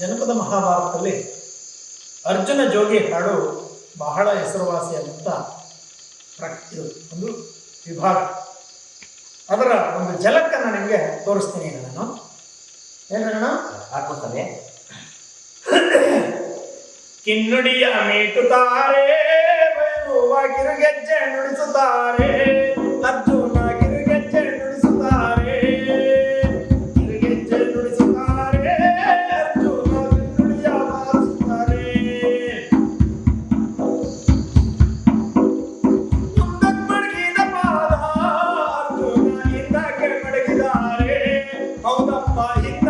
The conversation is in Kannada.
ಜನಪದ ಮಹಾಭಾರತದಲ್ಲಿ ಅರ್ಜುನ ಜೋಗಿ ಹಾಡು ಬಹಳ ಹೆಸರುವಾಸಿಯಾದಂಥ ಪ್ರ ಒಂದು ವಿಭಾಗ. ಅದರ ಒಂದು ಜಲಕ್ಕನ್ನು ನಿಮಗೆ ತೋರಿಸ್ತೀನಿ ನಾನು. ಏನಣ್ಣ ಹಾಕೋತಾನೆ ಕಿನ್ನುಡಿಯ ಮೀಟುತ್ತಾರೆ ಕಿರುಗೆಜ್ಜೆ ನುಡಿಸುತ್ತಾರೆ. ಹಿಂದಕ್ಕೆ ಮಡಗಿದ್ದಾರೆ. ಹೌದಪ್ಪ ಹಿಂದ